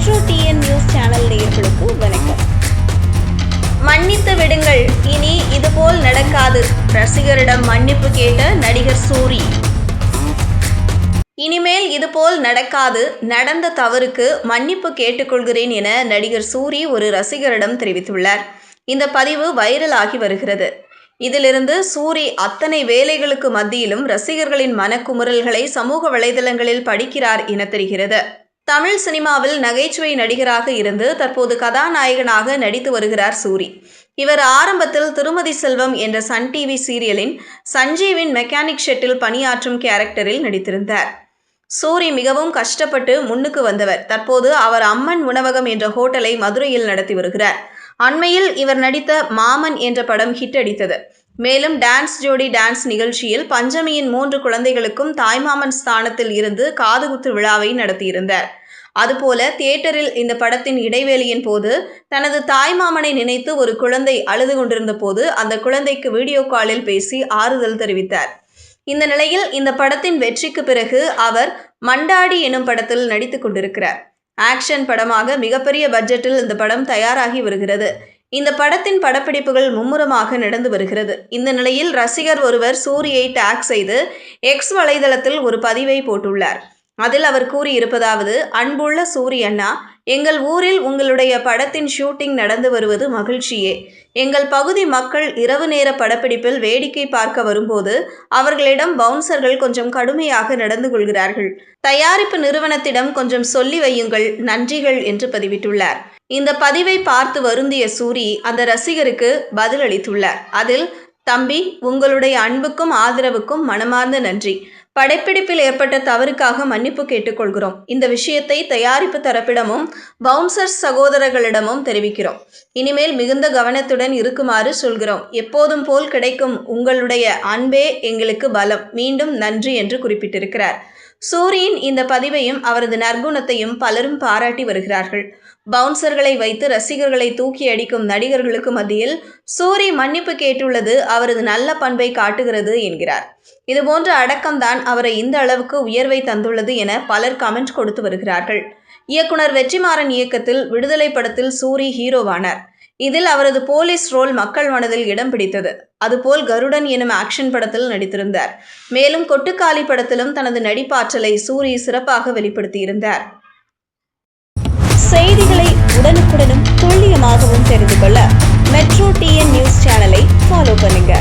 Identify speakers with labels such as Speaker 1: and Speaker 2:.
Speaker 1: Metro TN news channel நேயர்களுக்கு வணக்கம். மன்னித்து விடுங்கள். இனி இதுபோல் நடக்காது. ரசிகரிடம் மன்னிப்பு கேட்ட நடிகர் சூரி. இனிமேல் இதுபோல் நடக்காது. நடந்த தவறுக்கு மன்னிப்பு கேட்டுக்கொள்கிறேன் என நடிகர் சூரி ஒரு ரசிகரிடம் தெரிவித்துள்ளார். இந்த பதிவு வைரலாகி வருகிறது. இதிலிருந்து சூரி அத்தனை வேலைகளுக்கு மத்தியிலும் ரசிகர்களின் மனக்குமுறல்களை சமூக வலைதளங்களில் படிக்கிறார் என தெரிகிறது. தமிழ் சினிமாவில் நகைச்சுவை நடிகராக இருந்து தற்போது கதாநாயகனாக நடித்து வருகிறார் சூரி. இவர் ஆரம்பத்தில் திருமதி செல்வம் என்ற சன் டிவி சீரியலின் சஞ்சீவின் மெக்கானிக் ஷெட்டில் பணியாற்றும் கேரக்டரில் நடித்திருந்தார். சூரி மிகவும் கஷ்டப்பட்டு முன்னுக்கு வந்தவர். தற்போது அவர் அம்மன் உணவகம் என்ற ஹோட்டலை மதுரையில் நடத்தி வருகிறார். அண்மையில் இவர் நடித்த மாமன் என்ற படம் ஹிட் அடித்தது. மேலும் டான்ஸ் ஜோடி டான்ஸ் நிகழ்ச்சியில் பஞ்சமியின் மூன்று குழந்தைகளுக்கும் தாய்மாமன் ஸ்தானத்தில் இருந்து காதுகுத்து விழாவை நடத்தியிருந்தார். அதுபோல தியேட்டரில் இந்த படத்தின் இடைவேளையின் போது தனது தாய்மாமனை நினைத்து ஒரு குழந்தை அழுது கொண்டிருந்த போது அந்த குழந்தைக்கு வீடியோ காலில் பேசி ஆறுதல் தெரிவித்தார். இந்த நிலையில் இந்த படத்தின் வெற்றிக்கு பிறகு அவர் மண்டாடி எனும் படத்தில் நடித்து கொண்டிருக்கிறார். ஆக்ஷன் படமாக மிகப்பெரிய பட்ஜெட்டில் இந்த படம் தயாராகி வருகிறது. இந்த படத்தின் படப்பிடிப்புகள் மும்முரமாக நடந்து வருகிறது. இந்த நிலையில் ரசிகர் ஒருவர் சூரியை டேக் செய்து எக்ஸ் வலைதளத்தில் ஒரு பதிவை போட்டுள்ளார். அதில் அவர் கூறியிருப்பதாவது அன்புள்ள சூரி அண்ணா எங்கள் ஊரில் உங்களுடைய படத்தின் ஷூட்டிங் நடந்து வருவது மகிழ்ச்சியே. எங்கள் பகுதி மக்கள் இரவு நேர படப்பிடிப்பில் வேடிக்கை பார்க்க வரும்போது அவர்களிடம் பவுன்சர்கள் கொஞ்சம் கடுமையாக நடந்து கொள்கிறார்கள். தயாரிப்பு நிறுவனத்திடம் கொஞ்சம் சொல்லி வையுங்கள் நன்றிகள் என்று பதிவிட்டுள்ளார். இந்த பதிவை பார்த்து வருந்திய சூரி அந்த ரசிகருக்கு பதிலளித்துள்ளார். அதில் தம்பி உங்களுடைய அன்புக்கும் ஆதரவுக்கும் மனமார்ந்த நன்றி. படப்பிடிப்பில் ஏற்பட்ட தவறுக்காக மன்னிப்பு கேட்டுக்கொள்கிறோம். இந்த விஷயத்தை தயாரிப்பு தரப்பிடமும் பவுன்சர்ஸ் சகோதரர்களிடமும் தெரிவிக்கிறோம். இனிமேல் மிகுந்த கவனத்துடன் இருக்குமாறு சொல்கிறோம். எப்போதும் போல் கிடைக்கும் உங்களுடைய அன்பே எங்களுக்கு பலம். மீண்டும் நன்றி என்று குறிப்பிட்டிருக்கிறார். சூரியின் இந்த பதிவையும் அவரது நற்குணத்தையும் பலரும் பாராட்டி வருகிறார்கள். பவுன்சர்களை வைத்து ரசிகர்களை தூக்கி அடிக்கும் நடிகர்களுக்கு மத்தியில் சூரி மன்னிப்பு கேட்டுள்ளது அவரது நல்ல பண்பை காட்டுகிறது என்கிறார். இதுபோன்ற அடக்கம்தான் அவரை இந்த அளவுக்கு உயர்வை தந்துள்ளது என பலர் கமெண்ட் கொடுத்து வருகிறார்கள். இயக்குனர் வெற்றிமாறன் இயக்கத்தில் விடுதலை படத்தில் சூரி ஹீரோவானார். இதில் அவரது போலீஸ் ரோல் மக்கள் மனதில் இடம் பிடித்தது. அதுபோல் கருடன் எனும் ஆக்ஷன் படத்தில் நடித்திருந்தார். மேலும் கொட்டுக்காளி படத்திலும் தனது நடிப்பாற்றலை சூரி சிறப்பாக வெளிப்படுத்தியிருந்தார். செய்திகளை உடனுக்குடனும் துல்லியமாகவும் தெரிந்து கொள்ள மெட்ரோ டிஎன் நியூஸ் சேனலை ஃபாலோ பண்ணுங்க.